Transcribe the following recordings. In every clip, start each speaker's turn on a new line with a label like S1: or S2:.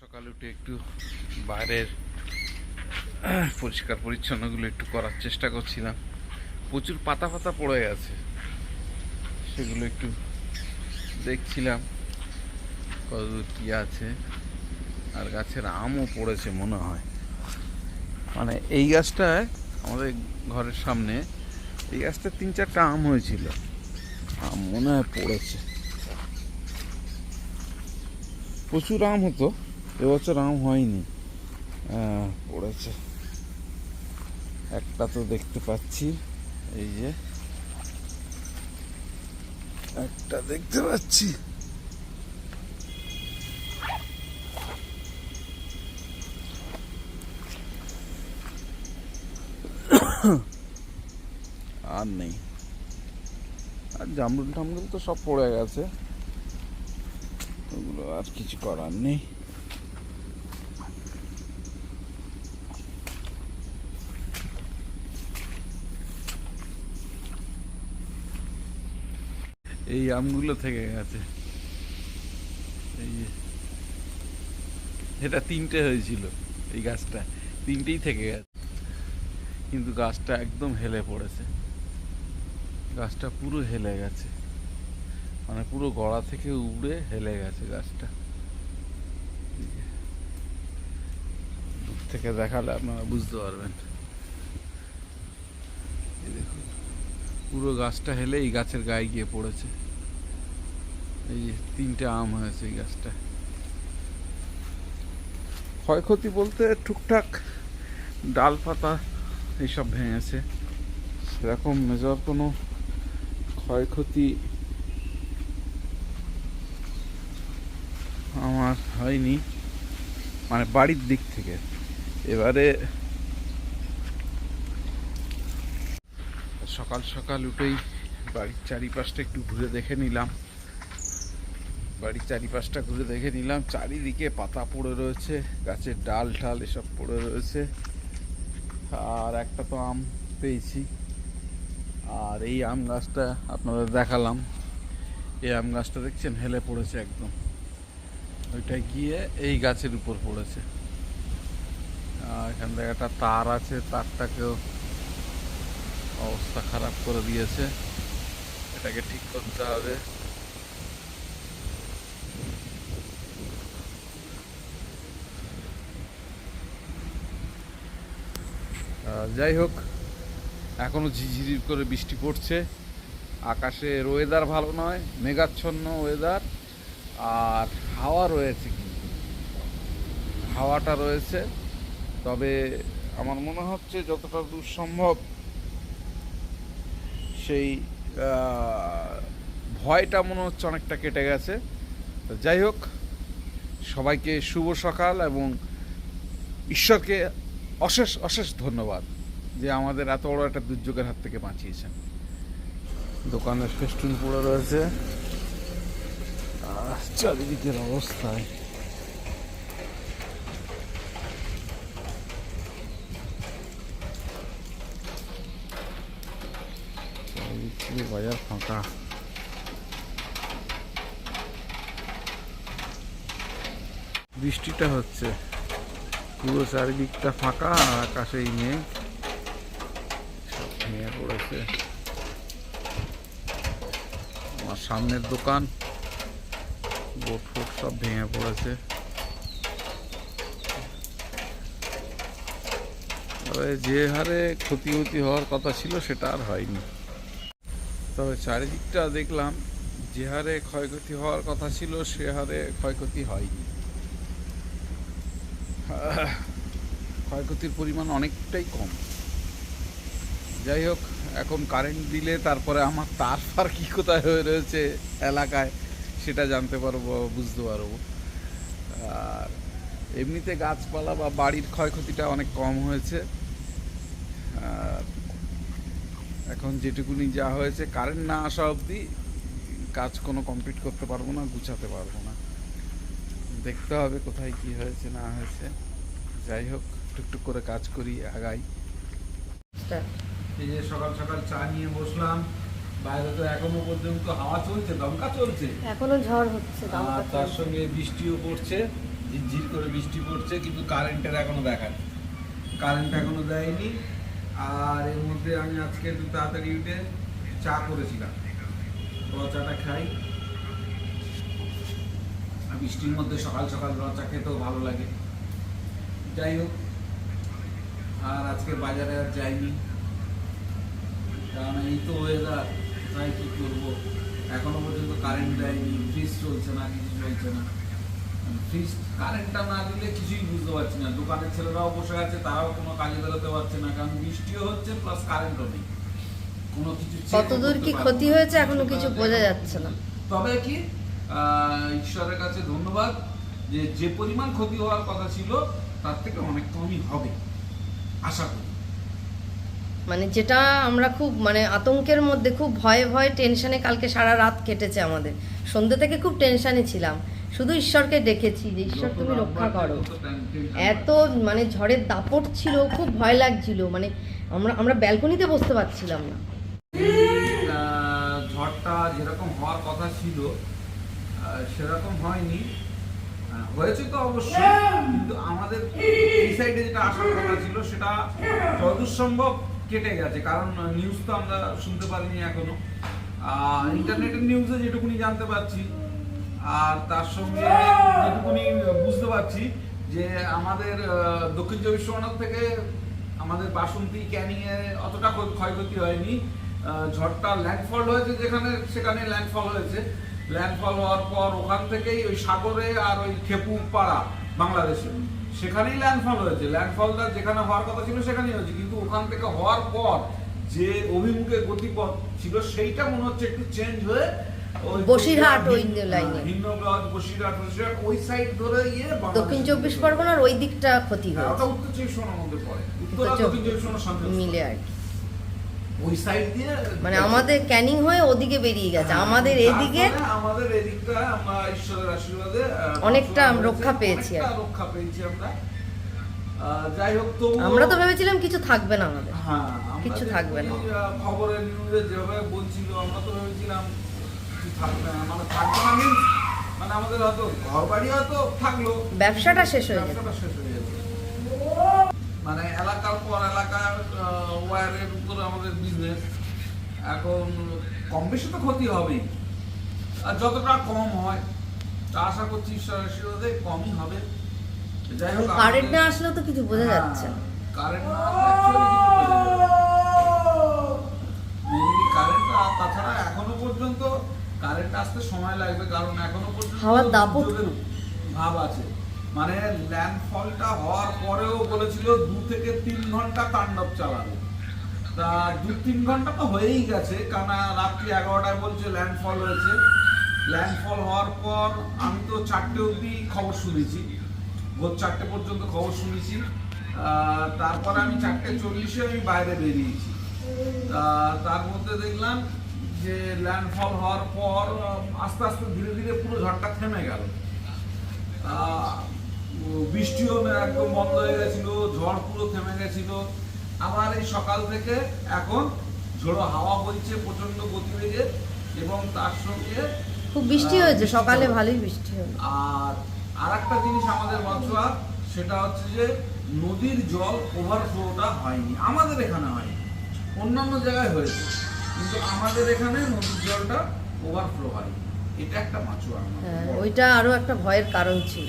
S1: সকালে উঠে একটু বাইরের পরিষ্কার পরিচ্ছন্নগুলো একটু করার চেষ্টা করছিলাম। প্রচুর পাতা পাতা পড়ে গেছে। সেগুলো একটু দেখছিলাম। কতদূর কী আছে। আর গাছের আমও পড়েছে মনে হয়। মানে এই গাছটায় আমাদের ঘরের সামনে, এই গাছটা তিন চারটা আম হয়েছিল। আম মনে হয় পড়েছে। প্রচুর আম হতো। এবছর আম হয়নি। পড়েছে। একটা তো দেখতে পাচ্ছি। এই যে। একটা দেখতে পাচ্ছি। আর নেই। আর জামরুল টামরুল তো সব পড়ে গেছে। ওগুলো আর কিছু করার নেই। এই আমগুলো থেকে গেছে। এই এটা তিনটে হয়েছিল এই গাছটা, তিনটেই থেকে গেছে। কিন্তু গাছটা একদম হেলে পড়েছে। গাছটা পুরো হেলে গেছে। মানে পুরো গড়া থেকে উড়ে হেলে গেছে গাছটা। দূর থেকে দেখালে আপনারা বুঝতে পারবেন। দেখুন। পুরো গাছটা হেলে এই গাছের গায়ে গিয়ে পড়েছে। এই যে তিনটে আম হয়েছে এই গাছটা ক্ষয়ক্ষতি বলতে টুকটাক ডাল পাতা এইসব ভেঙেছে। সেরকম মেজর কোনো ক্ষয়ক্ষতি আমার হয়নি। মানে বাড়ির দিক থেকে। এবারে সকাল সকাল উঠেই বাড়ির চারিপাশটা একটু ঘুরে দেখে নিলাম। বাড়ির চারিপাশটা ঘুরে দেখে নিলাম। চারিদিকে পাতা পড়ে রয়েছে, গাছের ডাল ঠাল এসব পড়ে রয়েছে। আর একটা তো আম পেয়েছি। আর এই আম গাছটা আপনাদের দেখালাম। এই আম গাছটা দেখছেন? হেলে পড়েছে একদম। ওইটা গিয়ে এই গাছের উপর পড়েছে। এখান থেকে একটা তার আছে, তারটাকেও অবস্থা খারাপ করে দিয়েছে। এটাকে ঠিক করতে হবে। যাই হোক, এখনও ঝিঝিরি করে বৃষ্টি পড়ছে। আকাশের ওয়েদার ভালো নয়, মেঘাচ্ছন্ন ওয়েদার আর হাওয়া রয়েছে কিন্তু। হাওয়াটা রয়েছে, তবে আমার মনে হচ্ছে যতটা দূর সম্ভব সেই ভয়টা মনে হচ্ছে অনেকটা কেটে গেছে। যাই হোক, সবাইকে শুভ সকাল এবং ঈশ্বরকে অশেষ অশেষ ধন্যবাদ যে আমাদের এত বড় একটা দুর্যোগের হাত থেকে বাঁচিয়েছেন। দোকানের ফেস্টুন পড়ে রয়েছে। চারিদিকের অবস্থায় চারিদিক পুরো বাজার ফাঁকা বৃষ্টিটা হচ্ছে। পুরো চারিদিকটা ফাঁকা আর আকাশে পড়েছে। আমার সামনের দোকান। বোট ফোট সব ভেঙে পড়েছে। যে হারে ক্ষতি ক্ষতি হওয়ার কথা ছিল, সেটা আর হয়নি। তবে চারিদিকটা দেখলাম, যে হারে ক্ষয়ক্ষতি হওয়ার কথা ছিল, সে হারে ক্ষয়ক্ষতি হয়নি। ক্ষয়ক্ষতির পরিমাণ অনেকটাই কম। যাই হোক, এখন কারেন্ট দিলে তারপরে আমার তার ফার কী কোথায় হয়ে রয়েছে এলাকায়, সেটা জানতে পারব, বুঝতে পারব। আর এমনিতে গাছপালা বা বাড়ির ক্ষয়ক্ষতিটা অনেক কম হয়েছে। আর এখন যেটুকুনি যা হয়েছে কারেন্ট না আসা অবধি কাজ কোনো কমপ্লিট করতে পারব না গুছাতে পারব না। দেখতে হবে কোথায় কি হয়েছে না হয়েছে। যাই হোক টুকটুক করে কাজ করি আগাই। এই যে সকাল সকাল চা নিয়ে বসলাম বাইরে তো এখনও পর্যন্ত হাওয়া চলছে দমকা চলছে।
S2: এখনও ঝড় হচ্ছে
S1: আর তার সঙ্গে বৃষ্টিও পড়ছে ঝিরঝির করে বৃষ্টি পড়ছে কিন্তু কারেন্টের এখনও দেখা নেই। কারেন্ট এখনও দেয়নি আর এর মধ্যে আমি আজকে একটু তাড়াতাড়ি উঠে চা করেছিলাম। র চাটা খাই। আর বৃষ্টির মধ্যে সকাল সকাল র চা খেতেও ভালো লাগে। যাই হোক, আর আজকে বাজারে আর যাইনি। কারণ এই তো ওয়েদার তাই কি করব? এখনও পর্যন্ত কারেন্ট দেয়নি ফ্রিজ চলছে না, কিছু চলছে না। কারেন্টটা না দিলে কিছুই বুঝতে পারছি না। দোকানের ছেলেরাও বসে আছে তারাও কোনো কাজে বেরোতে পারছে না কারণ বৃষ্টিও হচ্ছে প্লাস কারেন্টও নেই। কোনো কিছু
S2: কতদূর কি ক্ষতি হয়েছে
S1: এখনও
S2: কিছু বোঝা যাচ্ছে না।
S1: তবে কি ঈশ্বরের কাছে ধন্যবাদ যে যে পরিমাণ ক্ষতি হওয়ার কথা ছিল তার থেকে অনেক কমই হবে আশা করি।
S2: মানে যেটা আমরা খুব মানে আতঙ্কের মধ্যে খুব ভয়ে ভয়ে টেনশনে কালকে সারা রাত কেটেছে আমাদের। সন্ধ্যে থেকে খুব টেনশনে ছিলাম। শুধু ঈশ্বরকে ডেকেছি যে ঈশ্বর তুমি রক্ষা করো। এত মানে ঝড়ের দাপট ছিল, খুব ভয় লাগছিল মানে আমরা আমরা ব্যালকনিতে বসতে পারছিলাম না।
S1: ঝড়টা যেরকম হওয়ার কথা ছিল সেরকম হয়নি। হয়েছে তো অবশ্যই, কিন্তু আমাদের এই সাইডে যেটা আসার কথা ছিল, সেটা যতদূর সম্ভব কেটে গেছে, কারণ নিউজ তো আমরা শুনতে পারিনি এখনও। ইন্টারনেটের নিউজে যেটুকুনি জানতে পারছি আর তার সঙ্গে যেটুকুনি বুঝতে পারছি যে আমাদের দক্ষিণ চব্বিশ পরগনা থেকে আমাদের বাসন্তী ক্যানিং এ অতটা ক্ষয়ক্ষতি হয়নি। ঝড়টা ল্যান্ডফল হয়েছে যেখানে সেখানে ল্যান্ডফল হয়েছে। ল্যান্ডফল হওয়ার পর ওখান থেকেই ওই সাগরে আর ওই খেপু পাড়া বাংলাদেশে সেখানেই ল্যান্ডফল হয়েছে। ল্যান্ডফলটা যেখানে হওয়ার কথা ছিল সেখানেই হয়েছে। কিন্তু ওখান থেকে হওয়ার পর যে অভিমুখে গতিপথ ছিল সেইটা মনে হচ্ছে একটু চেঞ্জ হয়ে
S2: বসিরহাট ওই
S1: হ্যাঁ,
S2: লাইনে।
S1: ভিন্নগাঁও, বসিরহাট বসিরহাট ওই সাইড ধরে গিয়ে
S2: দক্ষিণ চব্বিশ পরগনার ওই দিকটা ক্ষতি
S1: হ্যাঁ, উত্তর চব্বিশ পরগনার মধ্যে পড়ে। সঙ্গে
S2: মিলে আর কি।
S1: ওই সাইড দিয়ে
S2: মানে আমাদের ক্যানিং হয়ে ওদিকে বেরিয়ে গেছে।
S1: হ্যাঁ,
S2: আমাদের এদিকে
S1: আমাদের এদিকটা আমরা ঈশ্বরের আশীর্বাদে
S2: অনেকটা রক্ষা পেয়েছি আর
S1: রক্ষা পেয়েছি আমরা। যাই হোক তো
S2: আমরা তো ভেবেছিলাম কিছু থাকবে না আমাদের।
S1: হ্যাঁ
S2: কিছু থাকবে না।
S1: এই, আহ, খবরে নিউজে যেভাবে বলছিল আমরা তো ভেবেছিলাম কিছু থাকবে না মানে থাকবে না means মানে আমাদের হয়তো ঘর বাড়ি হয়তো থাকল।
S2: ব্যবসাটা শেষ হয়ে।
S1: ব্যবসাটা শেষ হয়ে যেত মানে এলাকার পর এলাকার ওয়ারের উপরে আমাদের বিজনেস এখন কম বেশি তো ক্ষতি হবেই। আর যতটা কম হয় তা আশা করছি ঈশ্বরের কমই হবে। যাই হোক
S2: কারেন্ট না আসলে তো কিছু বোঝা
S1: হ্যাঁ,
S2: যাচ্ছে না।
S1: কারেন্ট না আসলে কিছু বোঝা যাবে না। Mainly কারেন্ট আর তাছাড়া এখনও পর্যন্ত কারেন্ট আসতে সময় লাগবে কারণ এখনও পর্যন্ত
S2: হাওয়ার দাপট।
S1: ভাব আছে। মানে ল্যান্ডফলটা হওয়ার পরেও বলেছিল দু থেকে তিন ঘণ্টা তাণ্ডব চালাবে। তা দু তিন ঘণ্টা তো হয়েই গেছে কারণ রাত্রি এগারোটায় বলছে ল্যান্ডফল হয়েছে। ল্যান্ডফল হওয়ার পর আমি তো চারটে অবধি খবর শুনেছি ভোর চারটে পর্যন্ত খবর শুনেছি। আহ, তারপরে আমি চারটে চল্লিশে আমি বাইরে বেরিয়েছি। তার মধ্যে দেখলাম যে ল্যান্ডফল হওয়ার পর আস্তে আস্তে ধীরে ধীরে পুরো ঝড়টা থেমে গেল। বৃষ্টিও একদম বন্ধ হয়ে গেছিল ঝড় পুরো থেমে গেছিল। আবার এই সকাল থেকে এখন ঝোড়ো হাওয়া বইছে প্রচণ্ড গতিবেগে এবং তার সঙ্গে
S2: খুব বৃষ্টি হয়েছে সকালে ভালোই বৃষ্টি হলো।
S1: আর আর একটা জিনিস আমাদের বাঁচোয়া সেটা হচ্ছে যে নদীর জল ওভারফ্লোটা হয়নি আমাদের এখানে হয়নি অন্যান্য জায়গায় হয়েছে। কিন্তু আমাদের এখানে নদীর জলটা ওভারফ্লো হয়নি এটা একটা মাছুয়া
S2: হ্যাঁ ওইটা আরও একটা ভয়ের কারণ ছিল।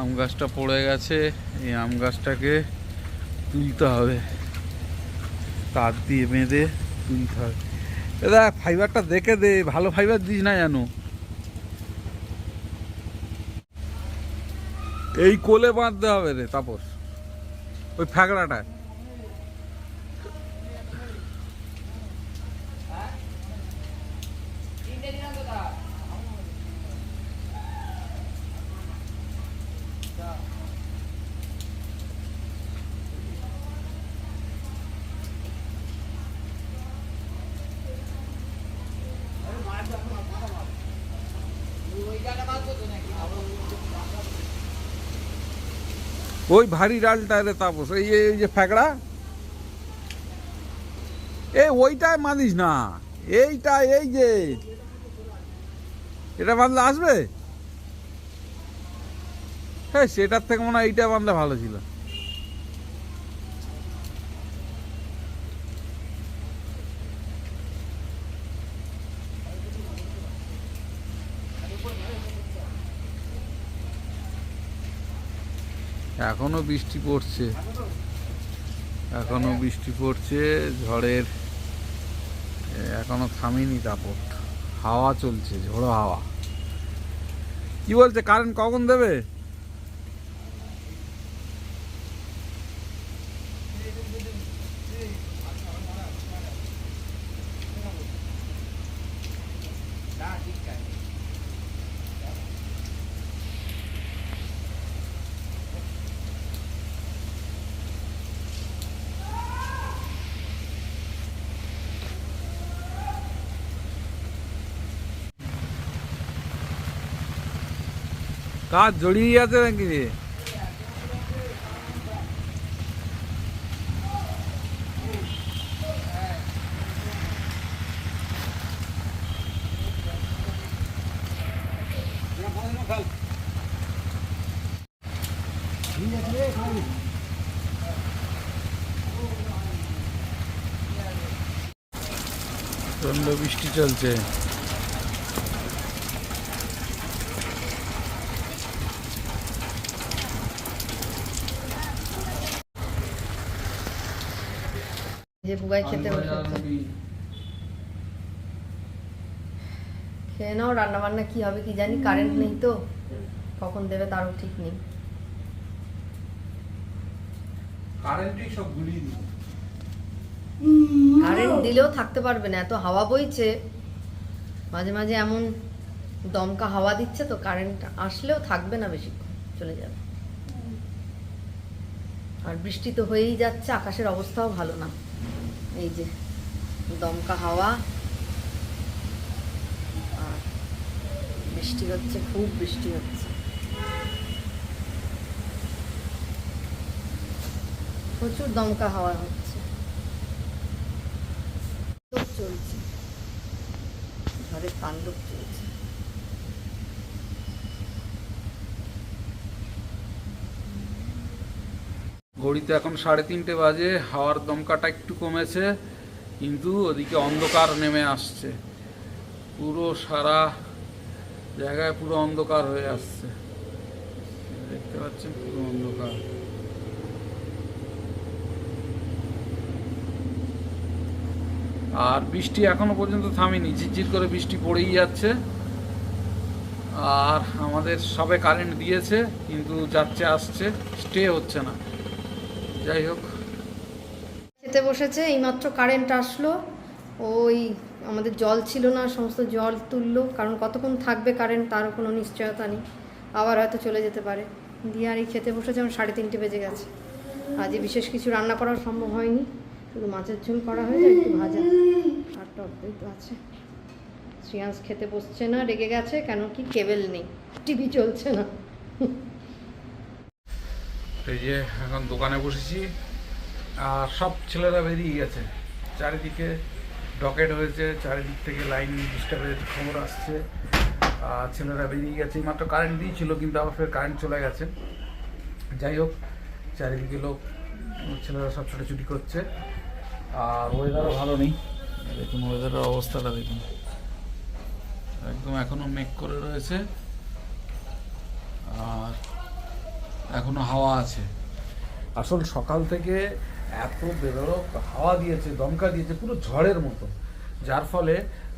S1: আম গাছটা পড়ে গেছে এই আম গাছটাকে তুলতে হবে। তার দিয়ে বেঁধে তুলতে হবে। এ দেখ ফাইবারটা দেখে দে ভালো ফাইবার দিস না জানো এই কোলে বাঁধতে হবে রে তাপস। ওই ফ্যাকড়াটায়। ওই ভারী ডালটা রে তাপস, এই যে- এই যে ফ্যাকড়া। এ, ওইটায় মানিস না। এইটা, এই যে। এটা বাঁধলে আসবে? হ্যাঁ সেটার থেকে মনে হয় এইটা বাঁধলে ভালো ছিল। এখনও বৃষ্টি পড়ছে। এখনও বৃষ্টি পড়ছে, ঝড়ের এখনও থামেনি দাপট। হাওয়া চলছে, ঝোড়ো হাওয়া। কি বলছে কারেন্ট কখন দেবে? কাজ জড়িয়ে আছে নাকি? রে প্রচণ্ড বৃষ্টি চলছে।
S2: যে বুগাই খেতে খেয়ে নাও রান্না বান্না কি হবে কি জানি কারেন্ট নেই তো। কখন দেবে তারও ঠিক নেই।
S1: কারেন্টই সব গুলিয়ে দিল
S2: কারেন্ট দিলেও থাকতে পারবে না এত হাওয়া বইছে। মাঝে মাঝে এমন দমকা হাওয়া দিচ্ছে তো কারেন্ট আসলেও থাকবে না বেশিক্ষণ চলে যাবে। আর বৃষ্টি তো হয়েই যাচ্ছে আকাশের অবস্থাও ভালো না। এই যে দমকা হাওয়া। আর বৃষ্টি হচ্ছে, খুব বৃষ্টি হচ্ছে। প্রচুর দমকা হাওয়া হচ্ছে। চলছে। ঘরের তাণ্ডব চলছে।
S1: ঘড়িতে এখন সাড়ে তিনটে বাজে, হাওয়ার দমকাটা একটু কমেছে, কিন্তু ওদিকে অন্ধকার নেমে আসছে। পুরো সারা জায়গায় পুরো অন্ধকার হয়ে আসছে। দেখতে পাচ্ছেন পুরো অন্ধকার। আর বৃষ্টি এখনও পর্যন্ত থামেনি, ঝিরঝির করে বৃষ্টি পড়েই যাচ্ছে। আর আমাদের সবে কারেন্ট দিয়েছে, কিন্তু যাচ্ছে, আসছে স্টে হচ্ছে না। যাই হোক।
S2: খেতে বসেছে, এইমাত্র কারেন্ট আসলো। ওই আমাদের জল ছিল না, সমস্ত জল তুললো। কারণ কতক্ষণ থাকবে কারেন্ট তারও কোনো নিশ্চয়তা নেই। আবার হয়তো চলে যেতে পারে। দিয়ে আর এই খেতে বসেছে আমার সাড়ে তিনটে বেজে গেছে। আজকে বিশেষ কিছু রান্না করা সম্ভব হয়নি। শুধু মাছের ঝোল করা হয়েছে একটু ভাজা। আর টক তো আছে। শ্রিয়াংশ খেতে বসছে না, রেগে গেছে, কেন কি কেবেল নেই। টিভি চলছে না।
S1: এই যে এখন দোকানে বসেছি, আর সব ছেলেরা বেরিয়ে গেছে। চারিদিকে ডকেট হয়েছে, চারিদিক থেকে লাইন ডিস্টার্বের খবর আসছে। আর ছেলেরা বেরিয়ে গেছে মাত্র কারেন্ট দিয়েছিল, কিন্তু আবার ফের কারেন্ট চলে গেছে। যাই হোক, চারিদিকে লোক, ছেলেরা সব ছোটাছুটি করছে। আর ওয়েদারও ভালো নেই। দেখুন ওয়েদারের অবস্থাটা দেখুন। একদম এখনও মেঘ করে রয়েছে। আর এখনও হাওয়া আছে। আসল সকাল থেকে এত বেরোক হাওয়া দিয়েছে, দমকা দিয়েছে, পুরো ঝড়ের মতো। যার ফলে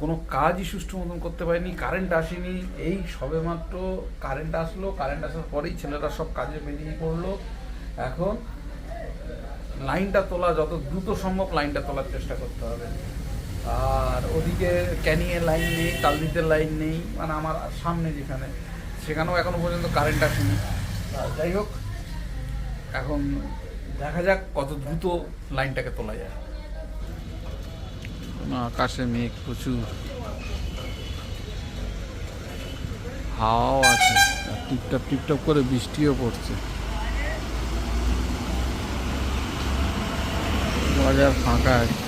S1: কোনো কাজই সুষ্ঠু মতন করতে পারিনি কারেন্ট আসেনি। এই সবেমাত্র কারেন্ট আসলো কারেন্ট আসার পরেই ছেলেরা সব কাজে বেরিয়ে পড়ল। এখন লাইনটা তোলা, যত দ্রুত সম্ভব লাইনটা তোলার চেষ্টা করতে হবে। আর ওদিকে ক্যানিংয়ের লাইন নেই তালদিতের লাইন নেই মানে আমার সামনে যেখানে, সেখানেও এখনও পর্যন্ত কারেন্ট আসেনি। যাই হোক এখন দেখা যাক কত দ্রুত লাইনটাকে তোলা যায়। আকাশে মেঘ প্রচুর। হাওয়াও আছে টিপটাপ টিপটাপ করে বৃষ্টিও পড়ছে। বাজার ফাঁকা আছে।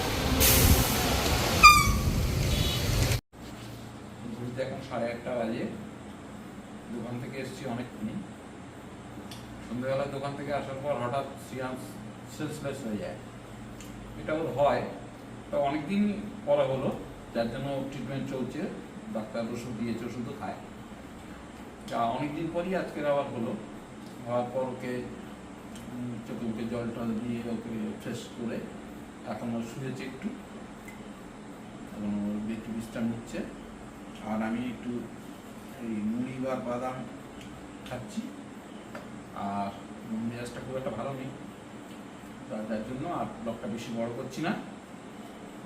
S1: এখন সাড়ে একটা বাজে দোকান থেকে এসেছি অনেকক্ষণই। সন্ধ্যেবেলা দোকান থেকে আসার পর হঠাৎ সিয়াম সেলসলেস হয়ে যায়। এটা ওর হয়, তো অনেকদিন পরে হলো, যার জন্য ট্রিটমেন্ট চলছে, ডাক্তার ওষুধ দিয়েছে ওষুধও খায়। তা অনেকদিন পরই আজকের আবার হলো, হওয়ার পর ওকে চোখে মুখে জল টল দিয়ে ওকে ফ্রেশ করে, এখন ও শুয়েছে একটু, এখন ওর একটু বিশ্রাম নিচ্ছে। আর আমি একটু এই মুড়ি বা বাদাম খাচ্ছি। আর মেজাজটা খুব একটা ভালো নেই। তার জন্য আর ব্লগটা বেশি বড় করছি না।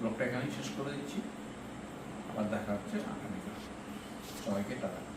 S1: ব্লগটা এখানেই শেষ করে দিচ্ছি। আবার দেখা হচ্ছে আগামীকাল। সবাইকে টাটা।